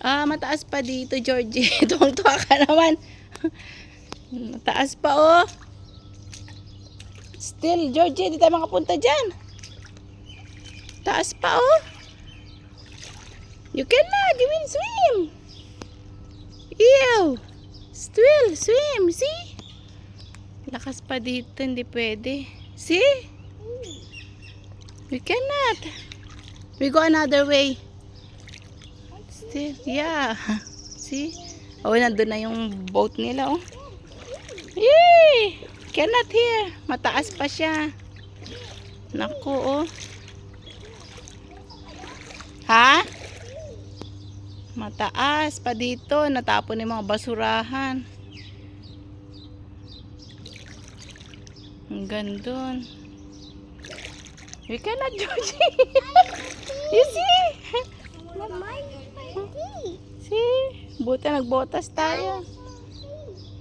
Ah, mataas pa dito, Georgie. Tuwang-tuwa ka naman. Mataas pa, oh. Still, Georgie, di tayo makapunta dyan. Taas pa, oh. You cannot, you will swim. Ew. Still, swim, see? Lakas pa dito, hindi pwede. See? We cannot. We go another way. Still, yeah. See? Oh, nandun na yung boat nila, oh. Yay! Cannot here. Mataas pa siya. Naku, oh. Ha? Mataas pa dito. Natapon yung mga basurahan. Hanggang dun. We cannot, Georgie. you see? See? Buti nagbotas tayo.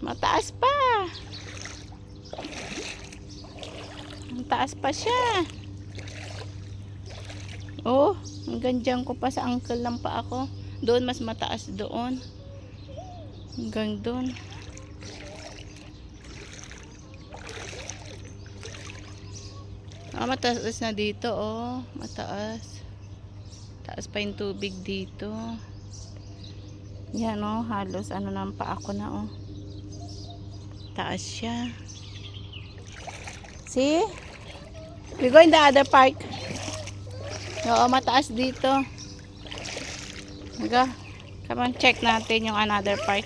Mataas pa. Mataas pa siya. Oh, hanggang ko pa sa ankle lang pa ako. Doon mas mataas doon. Hanggang doon. Ah, mataas na dito, oh. Mataas. Taas pa yung tubig dito. Yan, oh. Halos ano nang pa ako na, oh. Taas siya. See? We go in the other park. Oo, mataas dito. Go. Come on, check natin yung another park.